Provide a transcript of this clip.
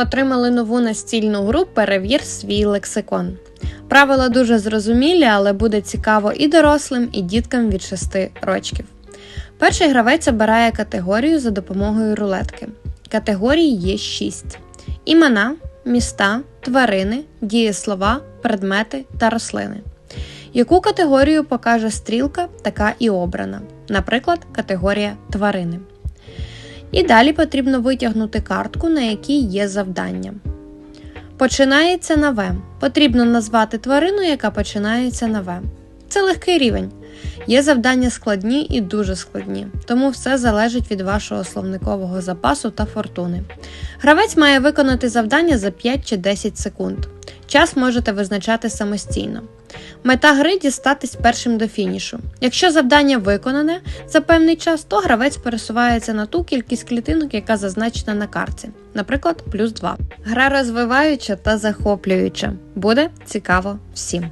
Отримали нову настільну гру Перевір свій лексикон. Правила дуже зрозумілі, але буде цікаво і дорослим, і діткам від 6 рочків. Перший гравець обирає категорію за допомогою рулетки. Категорій є 6: імена, міста, тварини, дієслова, предмети та рослини. Яку категорію покаже стрілка, така і обрана. Наприклад, категорія тварини. І далі потрібно витягнути картку, на якій є завдання. Починається на В. Потрібно назвати тварину, яка починається на В. Це легкий рівень. Є завдання складні і дуже складні, тому все залежить від вашого словникового запасу та фортуни. Гравець має виконати завдання за 5 чи 10 секунд. Час можете визначати самостійно. Мета гри дістатись першим до фінішу. Якщо завдання виконане за певний час, то гравець пересувається на ту кількість клітинок, яка зазначена на карті, наприклад, плюс 2. Гра розвиваюча та захоплююча. Буде цікаво всім.